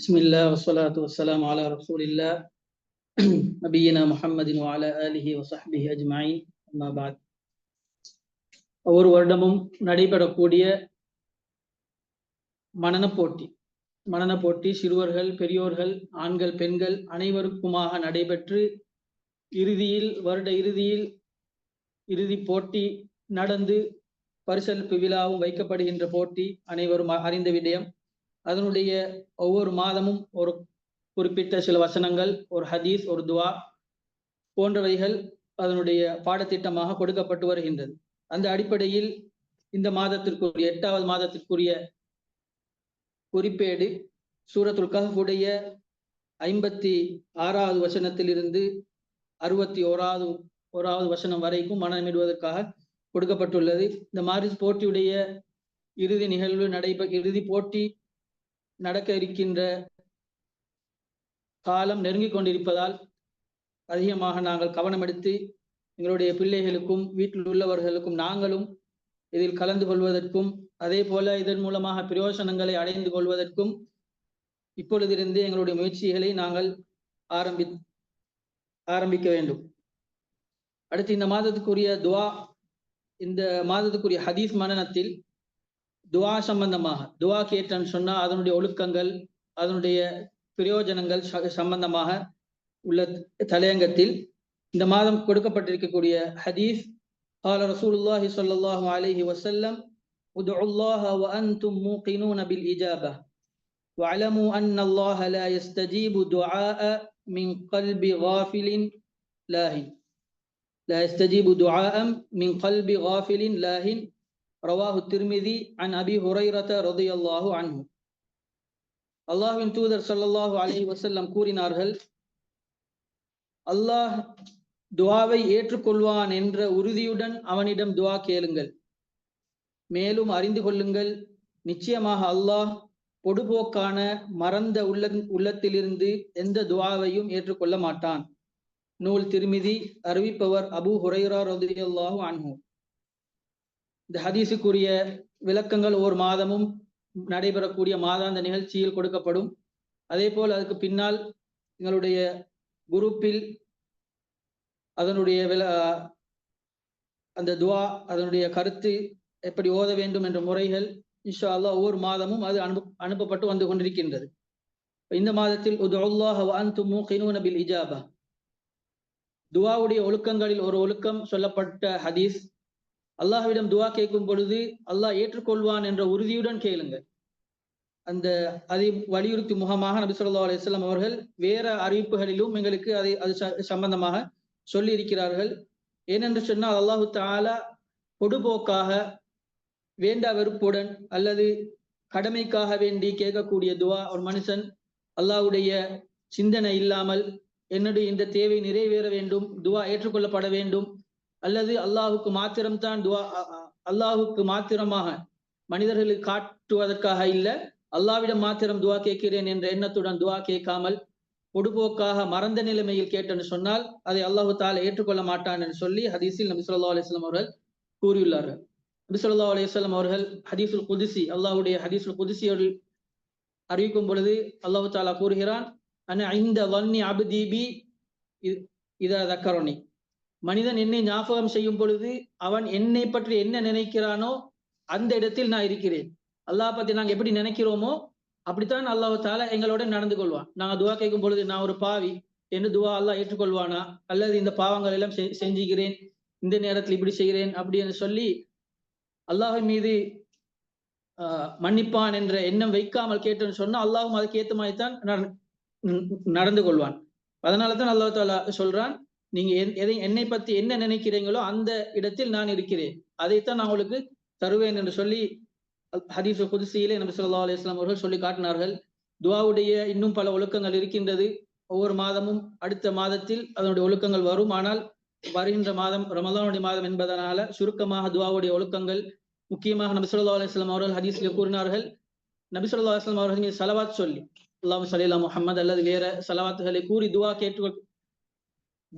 بسم الله والصلاة والسلام على رسول الله نبينا محمد وعلى آله وصحبه أجمعين أما بعد ஒவ்வொரு வருடமும் நடைபெறக்கூடிய மனன போட்டி மனன போட்டி சிறுவர்கள் பெரியோர்கள் ஆண்கள் பெண்கள் அனைவருக்குமாக நடைபெற்று இறுதியில் வருட இறுதியில் இறுதி போட்டி நடந்து பரிசளிப்பு விழாவும் வைக்கப்படுகின்ற போட்டி அனைவரும் அறிந்த விடயம் அதனுடைய ஒவ்வொரு மாதமும் ஒரு குறிப்பிட்ட சில வசனங்கள் ஒரு ஹதீஸ் ஒரு துவா போன்றவைகள் அதனுடைய பாடத்திட்டமாக கொடுக்கப்பட்டு வருகின்றது. அந்த அடிப்படையில் இந்த மாதத்திற்குரிய எட்டாவது மாதத்திற்குரிய குறிப்பேடு சூரத்துல் கஹ்ஃபுடைய ஐம்பத்தி ஆறாவது வசனத்திலிருந்து அறுபத்தி ஓராவது ஓராவது வசனம் வரைக்கும் மனமிடுவதற்காக கொடுக்கப்பட்டுள்ளது. இந்த மாரிஸ் போட்டியுடைய இறுதி நிகழ்வு நடைபெ இறுதி போட்டி நடக்க இருக்கின்ற காலம் நெருங்கிக் கொண்டிருப்பதால் அதிகமாக நாங்கள் கவனம் எடுத்து எங்களுடைய பிள்ளைகளுக்கும் வீட்டில் உள்ளவர்களுக்கும் நாங்களும் இதில் கலந்து கொள்வதற்கும் அதே போல இதன் மூலமாக பிரயோசனங்களை அடைந்து கொள்வதற்கும் இப்பொழுதிருந்தே எங்களுடைய முயற்சிகளை நாங்கள் ஆரம்பி ஆரம்பிக்க வேண்டும். அடுத்து இந்த மாதத்துக்குரிய துவா இந்த மாதத்துக்குரிய ஹதீஸ் மனநத்தில் துவா சம்பந்தமாக துவா கேட்டன்னு சொன்னா அதனுடைய ஒழுக்கங்கள் அதனுடைய பிரயோஜனங்கள் சம்பந்தமாக உள்ள தலையங்கத்தில் இந்த மாதம் கொடுக்கப்பட்டிருக்கக்கூடிய ஹதீஸ் قال رسول الله صلى الله عليه وسلم ادعوا الله وأنتم موقنون بالإجابة واعلموا أن الله لا يستجيب دعاء من قلب غافل لاهٍ لا يستجيب دعاء من قلب غافل لاهٍ ரவாஹு திருமிதி அன் அபி ஹுரைரத ரது அல்லாஹு அன்ஹு அல்லாஹின் தூதர் சல்லாஹு அலி வசல்லம் கூறினார்கள் அல்லாஹ் துவாவை ஏற்றுக்கொள்வான் என்ற உறுதியுடன் அவனிடம் துவா கேளுங்கள் மேலும் அறிந்து கொள்ளுங்கள் நிச்சயமாக அல்லாஹ் பொடுபோக்கான மறந்த உள்ள உள்ளத்திலிருந்து எந்த துவாவையும் ஏற்றுக்கொள்ள மாட்டான் நூல் திருமிதி அறிவிப்பவர் அபு ஹுரைரா ரதுல்லாஹு அன்ஹூ இந்த ஹதீஸுக்குரிய விளக்கங்கள் ஒவ்வொரு மாதமும் நடைபெறக்கூடிய மாதாந்த நிகழ்ச்சியில் கொடுக்கப்படும். அதே போல் அதுக்கு பின்னால் எங்களுடைய குரூப்பில் அதனுடைய வில அந்த துவா அதனுடைய கருத்து எப்படி ஓத வேண்டும் என்ற முறைகள் இன்ஷா அல்லா ஒவ்வொரு மாதமும் அது அனுப்பு அனுப்பப்பட்டு வந்து கொண்டிருக்கின்றது. இந்த மாதத்தில் பில் இஜாபா. துவாவுடைய ஒழுக்கங்களில் ஒரு ஒழுக்கம் சொல்லப்பட்ட ஹதீஸ் அல்லாஹ்விடம் துவா கேட்கும் பொழுது அல்லாஹ் ஏற்றுக்கொள்வான் என்ற உறுதியுடன் கேளுங்க அந்த அதை வலியுறுத்தி முகமாக நபி சொல்லா அலிஸ்லாம் அவர்கள் வேற அறிவிப்புகளிலும் எங்களுக்கு அதை அது சம்பந்தமாக சொல்லி இருக்கிறார்கள் ஏனென்று சொன்னால் அல்லாஹு தாலா பொடுபோக்காக வேண்டா வெறுப்புடன் அல்லது கடமைக்காக வேண்டி கேட்கக்கூடிய துவா ஒரு மனுஷன் அல்லாஹுடைய சிந்தனை இல்லாமல் என்னுடைய இந்த தேவை நிறைவேற வேண்டும் துவா ஏற்றுக்கொள்ளப்பட வேண்டும் அல்லது அல்லாஹுக்கு மாத்திரம்தான் துவா அல்லாஹுக்கு மாத்திரமாக மனிதர்களுக்கு காட்டுவதற்காக இல்ல அல்லாவிடம் மாத்திரம் துவா கேட்கிறேன் என்ற எண்ணத்துடன் துவா கேட்காமல் பொடுபோக்காக மறந்த நிலைமையில் கேட்டென்று சொன்னால் அதை அல்லாஹு தால ஏற்றுக்கொள்ள மாட்டான் என்று சொல்லி ஹதீஸில் நபி சொல்லா அலிஸ்லாம் அவர்கள் கூறியுள்ளார்கள். நபி சொல்லா அலிஸ்லாம் அவர்கள் ஹதீசுல் குதிசி அல்லாஹுடைய ஹதீசுல் குதிசி அவர்கள் அறிவிக்கும் பொழுது அல்லாஹு தாலா கூறுகிறான் இந்த வன்னி அபுதீபி இதா தக்கரோனி மனிதன் என்னை ஞாபகம் செய்யும் பொழுது அவன் என்னை பற்றி என்ன நினைக்கிறானோ அந்த இடத்தில் நான் இருக்கிறேன். அல்லாஹ் பத்தி நாங்க எப்படி நினைக்கிறோமோ அப்படித்தான் அல்லாஹ் தால எங்களோட நடந்து கொள்வான். நாங்க துவா கேட்கும் பொழுது நான் ஒரு பாவி என்று துவா அல்லாஹ் ஏற்றுக்கொள்வானா? அல்லது இந்த பாவங்கள் எல்லாம் செஞ்சுக்கிறேன் இந்த நேரத்தில் இப்படி செய்கிறேன் அப்படின்னு சொல்லி அல்லாஹ் மீது மன்னிப்பான் என்ற எண்ணம் வைக்காமல் கேட்டேன்னு சொன்னா அல்லாஹும் அதுக்கு ஏத்த மாதிரி தான் நடந்து கொள்வான். அதனால தான் அல்லாஹ் தாலா சொல்றான் நீங்க எதை என்னை பத்தி என்ன நினைக்கிறீங்களோ அந்த இடத்தில் நான் இருக்கிறேன். அதைத்தான் நான் உங்களுக்கு தருவேன் என்று சொல்லி ஹதீஸ் குதிசியிலே நபி சொல்லா அலுவலாம் அவர்கள் சொல்லி காட்டினார்கள். துவாவுடைய இன்னும் பல ஒழுக்கங்கள் இருக்கின்றது. ஒவ்வொரு மாதமும் அடுத்த மாதத்தில் அதனுடைய ஒழுக்கங்கள் வரும். ஆனால் வருகின்ற மாதம் ரமதானுடைய மாதம் என்பதனால சுருக்கமாக துவாவுடைய ஒழுக்கங்கள் முக்கியமாக நபி சொல்லா அலுவலாம் அவர்கள் ஹதீஸ்ல கூறினார்கள். நபி சொல்லா அலுவலாம் அவர்கள் சலவாத் சொல்லி அல்லாஹ் சலீலா முகமது அல்லது வேற சலவாத்துகளை கூறி துவா கேட்டு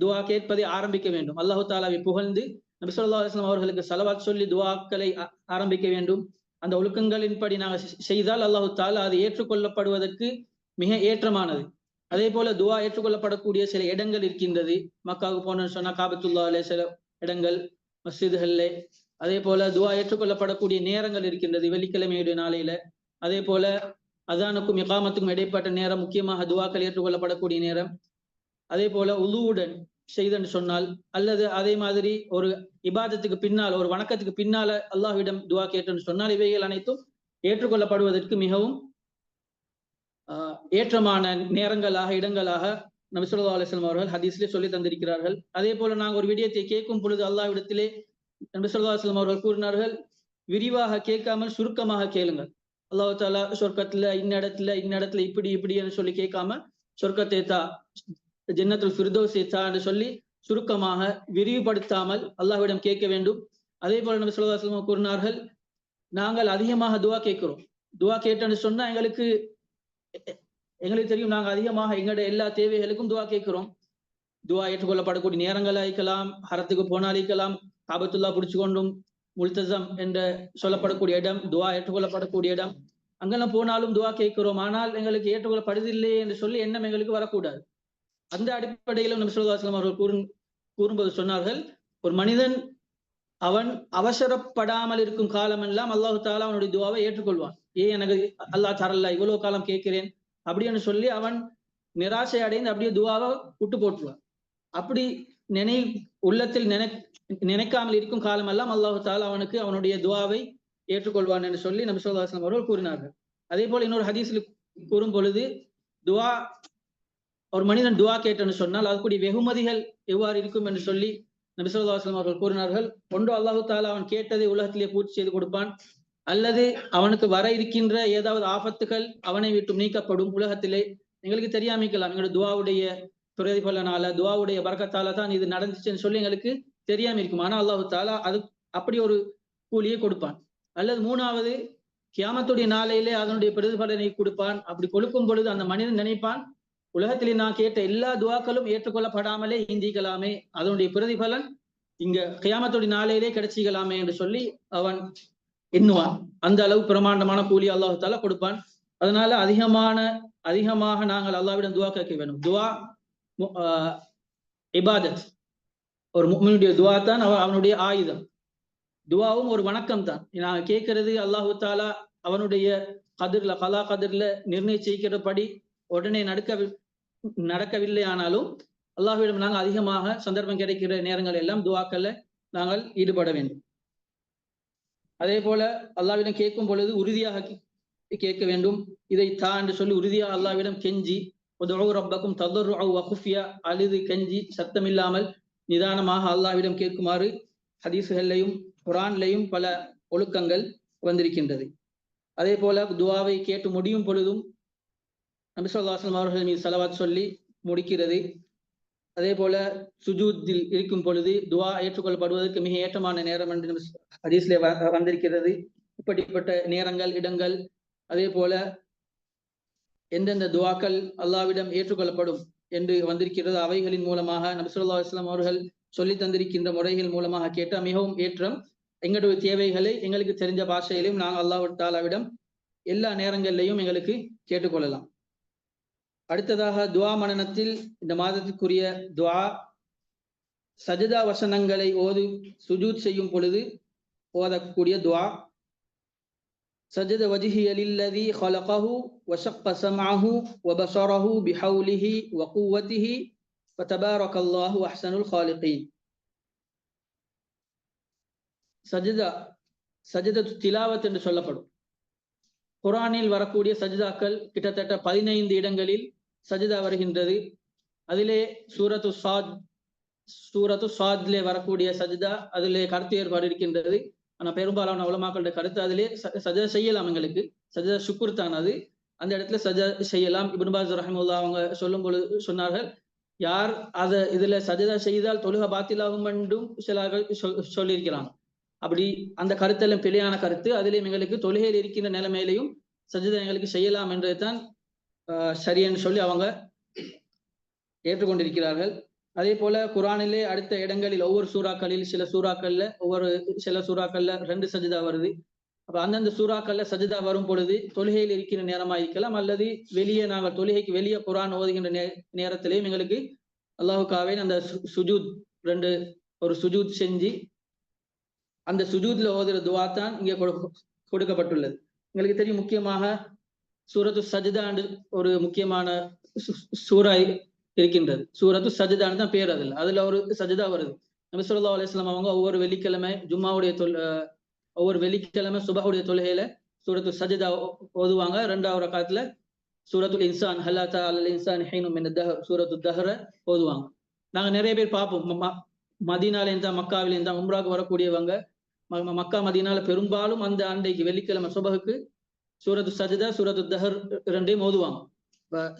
துவா கேட்பதை ஆரம்பிக்க வேண்டும். அல்லாஹு தாலாவை புகழ்ந்து நபி சொல்லா அலுவலாம் அவர்களுக்கு சலவாத் சொல்லி துவாக்களை ஆரம்பிக்க வேண்டும். அந்த ஒழுக்கங்களின்படி நாங்கள் செய்தால் அல்லாஹு தாலா அது ஏற்றுக்கொள்ளப்படுவதற்கு மிக ஏற்றமானது. அதே போல துவா ஏற்றுக்கொள்ளப்படக்கூடிய சில இடங்கள் இருக்கின்றது. மக்காவுக்கு போனோம்னு சொன்னா காபத்துல்லாலே சில இடங்கள் மஸ்ஜிதுகள்ல. அதே போல துவா ஏற்றுக்கொள்ளப்படக்கூடிய நேரங்கள் இருக்கின்றது வெள்ளிக்கிழமையுடைய நாளையில. அதே போல அதானுக்கும் இகாமத்துக்கும் இடைப்பட்ட நேரம் முக்கியமாக துவாக்கள் ஏற்றுக்கொள்ளப்படக்கூடிய நேரம். அதே போல உலுவுடன் செய்தன்னு சொன்னால் அல்லது அதே மாதிரி ஒரு இபாதத்துக்கு பின்னால் ஒரு வணக்கத்துக்கு பின்னால அல்லாஹ்விடம் துவா கேட்டுன்னு சொன்னால் இவைகள் அனைத்தும் ஏற்றுக்கொள்ளப்படுவதற்கு மிகவும் ஆஹ் ஏற்றமான நேரங்களாக இடங்களாக நபிசுல்லா ஸல்லல்லாஹு அவர்கள் ஹதீஸ்லே சொல்லி தந்திருக்கிறார்கள். அதே போல நாங்கள் ஒரு விடயத்தை கேட்கும் பொழுது அல்லாஹ்விடத்திலே நபிசுல்லா ஸல்லல்லாஹு அவர்கள் கூறினார்கள் விரிவாக கேட்காமல் சுருக்கமாக கேளுங்கள். அல்லாஹ் தாலா சொர்க்கத்துல இன்ன இடத்துல இன்ன இடத்துல இப்படி இப்படி என்று சொல்லி கேட்காம சொர்க்கத்தை தா ஜன்னத்துல் ஃபிர்தௌஸை தா என்று சொல்லி சுருக்கமாக விரிவுபடுத்தாமல் அல்லாஹ்விடம் கேட்க வேண்டும். அதே போல நபி ஸல்லல்லாஹு கூறினார்கள் நாங்கள் அதிகமாக துவா கேட்கிறோம். துவா கேட்டேன்னு சொன்னா எங்களுக்கு எங்களுக்கு தெரியும் நாங்க அதிகமாக எங்களுடைய எல்லா தேவைகளுக்கும் துவா கேட்கிறோம். துவா ஏற்றுக்கொள்ளப்படக்கூடிய நேரங்கள் அழைக்கலாம் ஹரத்துக்கு போனால் அழைக்கலாம் காபத்துல்லா பிடிச்சு கொண்டும் முல்தசம் என்ற சொல்லப்படக்கூடிய இடம் துவா ஏற்றுக்கொள்ளப்படக்கூடிய இடம். அங்கெல்லாம் போனாலும் துவா கேட்கிறோம். ஆனால் எங்களுக்கு ஏற்றுக்கொள்ளப்படுதில்லை என்று சொல்லி எண்ணம் எங்களுக்கு வரக்கூடாது. அந்த அடிப்படையிலும் நபி ஸல்லல்லாஹு அவர்கள் கூறும் கூறும்போது சொன்னார்கள் ஒரு மனிதன் அவன் அவசரப்படாமல் இருக்கும் காலமெல்லாம் அல்லாஹு தாலா அவனுடைய துவாவை ஏற்றுக்கொள்வான். ஏன் எனக்கு அல்லாஹ் தரல இவ்வளவு காலம் கேட்கிறேன் அப்படின்னு சொல்லி அவன் நிராசை அடைந்து அப்படியே துவாவை விட்டு போட்டுருவான். அப்படி நினை உள்ளத்தில் நினை நினைக்காமல் இருக்கும் காலமெல்லாம் அல்லாஹு தாலா அவனுக்கு அவனுடைய துவாவை ஏற்றுக்கொள்வான் என்று சொல்லி நபி ஸல்லல்லாஹு அவர்கள் கூறினார்கள். அதே போல இன்னொரு ஹதீஸ்ல கூறும் பொழுது துவா ஒரு மனிதன் துவா கேட்டன்னு சொன்னால் அதுக்குரிய வெகுமதிகள் எவ்வாறு இருக்கும் என்று சொல்லி நபிசுல்லாஸ்லாம் அவர்கள் கூறினார்கள். ஒன்று அல்லாஹு தாலா அவன் கேட்டதை உலகத்திலே பூர்த்தி செய்து கொடுப்பான். அல்லது அவனுக்கு வர இருக்கின்ற ஏதாவது ஆபத்துகள் அவனை விட்டு நீக்கப்படும் உலகத்திலே. எங்களுக்கு தெரியாமிக்கலாம். எங்களோட துவாவுடைய பிரதிபலனால துவாவுடைய பறக்கத்தால தான் இது நடந்துச்சுன்னு சொல்லி எங்களுக்கு தெரியாம இருக்கும். ஆனா அல்லாஹு தாலா அது அப்படி ஒரு கூலியை கொடுப்பான். அல்லது மூணாவது கியாமத்துடைய நாளையிலே அதனுடைய பிரதிபலனை கொடுப்பான். அப்படி கொடுக்கும் பொழுது அந்த மனிதன் நினைப்பான் உலகத்திலே நான் கேட்ட எல்லா துவாக்களும் ஏற்றுக்கொள்ளப்படாமலே இந்திக்கலாமே அதனுடைய பிரதிபலன் இங்க கியாமத்துடைய நாளையிலே கிடைச்சிக்கலாமே என்று சொல்லி அவன் எண்ணுவான். அந்த அளவு பிரமாண்டமான கூலி அல்லாஹு கொடுப்பான். அதனால அதிகமான அதிகமாக நாங்கள் அல்லாவிடம் துவா கேட்க வேணும் துவா இபாதத். ஒரு முக்மனுடைய துவா தான் அவனுடைய ஆயுதம். துவாவும் ஒரு வணக்கம் தான். நான் கேட்கறது அல்லாஹு தாலா அவனுடைய கதிர்ல கலா கதிர்ல நிர்ணயிச்சிருக்கிறபடி உடனே நடக்க நடக்கவில்லை ஆனாலும் அல்லாஹ்விடம் நாங்கள் அதிகமாக சந்தர்ப்பம் கிடைக்கிற நேரங்கள் எல்லாம் துவாக்கல்ல நாங்கள் ஈடுபட வேண்டும். அதே போல அல்லாவிடம் கேட்கும் பொழுது உறுதியாக கேட்க வேண்டும். இதை தா என்று சொல்லி உறுதியாக அல்லாவிடம் கெஞ்சி ரப்பக்கும் ததர் அழுது கெஞ்சி சத்தமில்லாமல் நிதானமாக அல்லாவிடம் கேட்குமாறு ஹதீசுகள்லையும் குரான்லையும் பல ஒழுக்கங்கள் வந்திருக்கின்றது. அதே போல துவாவை கேட்டு முடியும் பொழுதும் நபிசுல்லாஸ்லம் அவர்கள் மீது செலவாத் சொல்லி முடிக்கிறது. அதே போல சுஜூத்தில் இருக்கும் பொழுது துவா ஏற்றுக்கொள்ளப்படுவதற்கு மிக ஏற்றமான நேரம் என்று ஹதீஸ்ல வந்திருக்கிறது. இப்படிப்பட்ட நேரங்கள் இடங்கள் அதே போல எந்தெந்த துவாக்கள் அல்லாவிடம் ஏற்றுக்கொள்ளப்படும் என்று வந்திருக்கிறது அவைகளின் மூலமாக நபிசுல்லா இஸ்லாம் அவர்கள் சொல்லி தந்திருக்கின்ற முறைகள் மூலமாக கேட்டால் மிகவும் ஏற்றம். எங்களுடைய தேவைகளை எங்களுக்கு தெரிஞ்ச பாஷையிலும் நாங்கள் அல்லாஹ் தாலாவிடம் எல்லா நேரங்களிலையும் எங்களுக்கு கேட்டுக்கொள்ளலாம். அடுத்ததாக துவா மனநத்தில் இந்த மாதத்திற்குரிய துவா சஜிதா வசனங்களை ஓது சுஜூத் செய்யும் பொழுது ஓதக்கூடிய துவா. சஜத வஜிஹியலில்லதி ஹலகஹு வஷக்க சமாஹு வபசரஹு பிஹவுலிஹி வகுவத்திஹி வதபாரகல்லாஹு அஹ்சனுல் ஹாலிகீன் சஜிதா சஜித திலாவத் என்று சொல்லப்படும் குரானில் வரக்கூடிய சஜிதாக்கள் கிட்டத்தட்ட பதினைந்து இடங்களில் சஜிதா வருகின்றது. அதிலே சூரத்து சாத் சூரத்து சாத்லே வரக்கூடிய சஜிதா அதிலே கருத்து ஏற்பாடு இருக்கின்றது. ஆனால் பெரும்பாலான உலமாக்களுடைய கருத்து அதிலே சஜா செய்யலாம் எங்களுக்கு. சஜா சுக்குர் தான் அது. அந்த இடத்துல சஜா செய்யலாம். இபின்பாஸ் ரஹமுல்லா அவங்க சொல்லும் பொழுது சொன்னார்கள் யார் அதை இதுல சஜதா செய்தால் தொழுக பாத்திலாகும் என்றும் சிலர்கள் சொல்லியிருக்கிறாங்க. அப்படி அந்த கருத்தெல்லாம் பிழையான கருத்து. அதிலேயும் எங்களுக்கு தொழுகையில் இருக்கின்ற நிலைமையிலையும் சஜிதா எங்களுக்கு செய்யலாம் என்றதுதான் சரியன்னு சொல்லி அவங்க ஏற்றுக்கொண்டிருக்கிறார்கள். அதே போல குரானிலே அடுத்த இடங்களில் ஒவ்வொரு சூறாக்களில் சில சூறாக்கள்ல ஒவ்வொரு சில சூறாக்கள்ல ரெண்டு சஜிதா வருது. அப்ப அந்தந்த சூறாக்கள்ல சஜிதா வரும் பொழுது தொழுகையில் இருக்கிற நேரமா இருக்கலாம் அல்லது வெளியே நாங்கள் தொழுகைக்கு வெளியே குரான் ஓதுகின்ற நே நேரத்திலேயும் எங்களுக்கு அல்லாஹுக்காவே அந்த சுஜூத் ரெண்டு ஒரு சுஜூத் செஞ்சு அந்த சுஜூத்ல ஓதுற துவா தான் இங்கே கொடுக்கப்பட்டுள்ளது. எங்களுக்கு தெரியும் முக்கியமாக சூரத்து சஜிதாண்டு ஒரு முக்கியமான சூறாய் இருக்கின்றது. சூரத்து சஜிதான்னு தான் பேர் அதில். அதுல ஒரு சஜிதா வருது. நபி சொல்லா அலிஸ்லாம் அவங்க ஒவ்வொரு வெள்ளிக்கிழமை ஜும்மாவுடைய தொல் ஒவ்வொரு வெள்ளிக்கிழமை சுபாவுடைய தொழுகையில சூரத்து சஜிதா ஓதுவாங்க. ரெண்டாவது காலத்துல சூரத்துல் இன்சான் ஹல்லா அல் இன்சான் ஹைனும் சூரத்து தஹர ஓதுவாங்க. நாங்க நிறைய பேர் பார்ப்போம். மதீனாலேயும் தான் மக்காவிலேயும் உம்ராக்கு வரக்கூடியவங்க மக்கா மதியனால பெரும்பாலும் அந்த அன்றைக்கு வெள்ளிக்கிழமை சுபகுக்கு சூரத்து சஜிதா சூரத்து தஹர் ரெண்டையும் ஓதுவாங்க.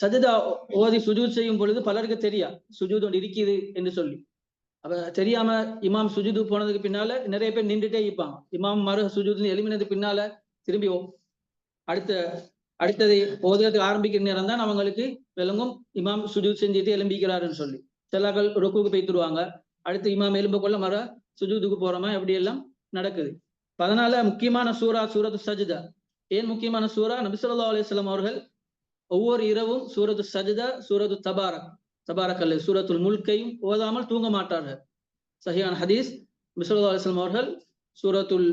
சஜிதா ஓதி சுஜூத் செய்யும் பொழுது பலருக்கு தெரியா? சுஜூத் ஒன்று இருக்குது என்று சொல்லி. அப்ப தெரியாம இமாம் சுஜூது போனதுக்கு பின்னால நிறைய பேர் நின்றுட்டே இருப்பாங்க. இமாம் மறு சுஜூத்னு எழுமினது பின்னால திரும்பி அடுத்த அடுத்தது ஓதுகிறதுக்கு ஆரம்பிக்கிற நேரம் தான் அவங்களுக்கு விளங்கும். இமாம் சுஜூத் செஞ்சுட்டு எலும்பிக்கிறாருன்னு சொல்லி. செல்லாக்கள் ரொக்குக்கு போய்த்துருவாங்க அடுத்து இமாம் எலும்பு கொள்ள மர சுஜூதுக்கு போறோமா? எப்படி எல்லாம் நடக்குது. அதனால முக்கியமான சூரா சூரத்து சஜிதா ஏன் முக்கியமான சூரா நபிசல்லா அலிஸ்லாம் அவர்கள் ஒவ்வொரு இரவும் சூரத்து சஜிதா சூரத்து தபாரக். தபாரக் அல்ல சூரத்துல் முல்கையும் ஓதாமல் தூங்க மாட்டார்கள். சஹியான் ஹதீஸ். நபிசல்லா அலிஸ்லாம் அவர்கள் சூரத்துல்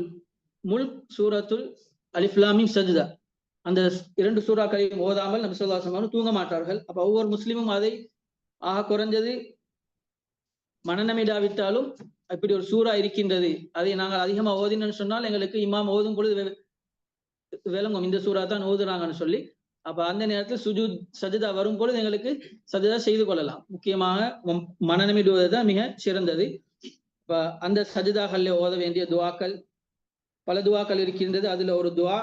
முல்க் சூரத்துல் அலிஃப்லாமிம் சஜிதா அந்த இரண்டு சூறாக்களையும் ஓதாமல் நபிசல்லா அலிஸ்லாம் தூங்க மாட்டார்கள். அப்ப ஒவ்வொரு முஸ்லீமும் அதை ஆக குறைஞ்சது மனநமிடாவிட்டாலும் இப்படி ஒரு சூறா இருக்கின்றது. அதை நாங்கள் அதிகமா ஓதினு சொன்னால் எங்களுக்கு இமாம் ஓதும் பொழுது விளங்கும். இந்த சூறா தான் ஓதுறாங்கன்னு சொல்லி. அப்ப அந்த நேரத்தில் சுஜு சஜிதா வரும் பொழுது எங்களுக்கு சஜிதா செய்து கொள்ளலாம். முக்கியமாக மனநமிடுவது தான் மிக சிறந்தது. இப்ப அந்த சஜிதாக்கள்ல ஓத வேண்டிய துவாக்கள் பல துவாக்கள் இருக்கின்றது. அதுல ஒரு துவா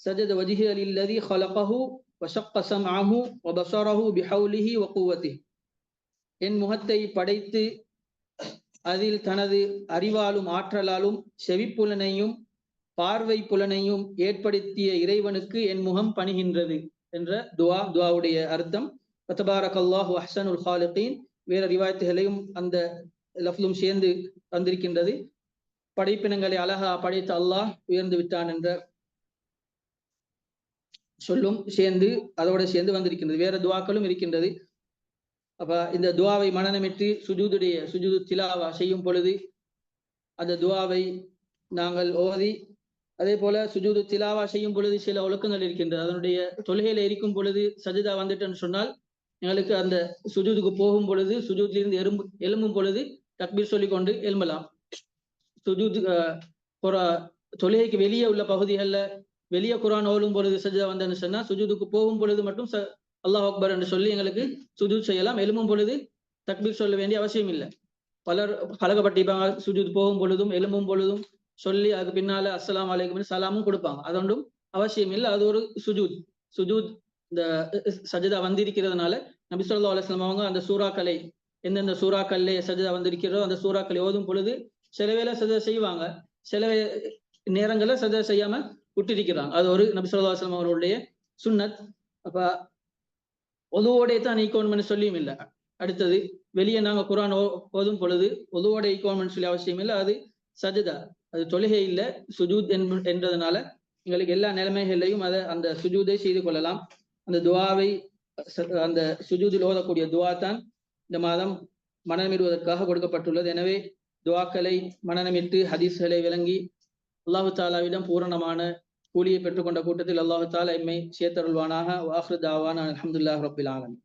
சஜத வஜிஹி அலில்லதி ஹலகஹு வசக்கசம் ஆஹு வபஸரஹு பிஹவுலிஹி வகுவதி. என் முகத்தை படைத்து அதில் தனது அறிவாலும் ஆற்றலாலும் செவிப்புலனையும் பார்வை புலனையும் ஏற்படுத்திய இறைவனுக்கு என் முகம் பணிகின்றது என்ற துவா துவாவுடைய அர்த்தம். பத்தபாரக் அல்லாஹு அஹ்சனுல் ஹாலிகீன். வேற ரிவாயத்துகளையும் அந்த லஃப்லும் சேர்ந்து வந்திருக்கின்றது படைப்பினங்களை அழகா படைத்த அல்லாஹ் உயர்ந்து விட்டான் என்ற சொல்லும் சேர்ந்து அதோட சேர்ந்து வந்திருக்கின்றது. வேற துவாக்களும் இருக்கின்றது. அப்ப இந்த துவாவை மனநமிட்டு சுஜூதுடைய சுஜூது திலாவா செய்யும் பொழுது அந்த துவாவை நாங்கள் ஓதி அதே போல சுஜூது திலாவா செய்யும் பொழுது சில ஒழுக்கங்கள் இருக்கின்றது அதனுடைய தொழுகையில இருக்கும் பொழுது சஜிதா வந்துட்டேன்னு சொன்னால் எங்களுக்கு அந்த சுஜூதுக்கு போகும் பொழுது சுஜூத்திலிருந்து எறும்பு எலும்பும் பொழுது தக்பீர் சொல்லி கொண்டு சுஜூது தொழுகைக்கு வெளியே உள்ள பகுதிகளில் வெளியே குரான் ஓடும் பொழுது சஜிதா வந்தேன்னு சொன்னா சுஜூதுக்கு போகும் பொழுது மட்டும் அல்லாஹ் அக்பர் என்று சொல்லி எங்களுக்கு சுஜூத் செய்யலாம். எலும்பும் பொழுது தக்பீர் சொல்ல வேண்டிய அவசியம் இல்லை. பலர் பழகப்பட்டிருப்பாங்க சுஜூத் போகும் பொழுதும் எலும்பும் பொழுதும் சொல்லி அதுக்கு பின்னால அஸ்லாம் அலைக்கும் சலாமும் கொடுப்பாங்க. அதொன்றும் அவசியம் இல்லை. அது ஒரு சுஜூத். சுஜூத் இந்த சஜிதா வந்திருக்கிறதுனால நபி சொல்லா அலுவலாம் அவங்க அந்த சூறாக்களை எந்தெந்த சூறாக்கள்ல சஜிதா வந்திருக்கிறதோ அந்த சூறாக்களை ஓதும் பொழுது சில வேலை சஜிதா செய்வாங்க. சில நேரங்களில் சஜிதா செய்யாம விட்டிருக்கிறாங்க. அது ஒரு நபி சொல்லா அலுவலாம் அவர்களுடைய சுன்னத். அப்ப ஒதுவோடே தான் ஈக்கோணும்னு சொல்லியும் இல்லை. அடுத்தது வெளியே நாங்க குரான் ஓதும் பொழுது ஒதுவோட ஈக்கோணும்னு சொல்லி அவசியம் இல்லை. அது சஜிதா அது தொழுகை இல்லை சுஜூத் என்றதுனால எங்களுக்கு எல்லா நிலைமைகளையும் அதை அந்த சுஜூதை செய்து கொள்ளலாம். அந்த துவாவை அந்த சுஜூதில் ஓதக்கூடிய துவா தான் இந்த மாதம் மனநமிடுவதற்காக கொடுக்கப்பட்டுள்ளது. எனவே துவாக்களை மனநமிட்டு ஹதீஸ்களை விளங்கி அல்லாஹு தாலாவிடம் பூரணமான கூலியை பெற்றுக்கொண்ட கூட்டத்தில் அல்லாஹு தாலா எம்மை சேத்தருள்வானாக வாஹ்ரு தாவான அலமதுல்லாஹ் ரபில் ஆலமி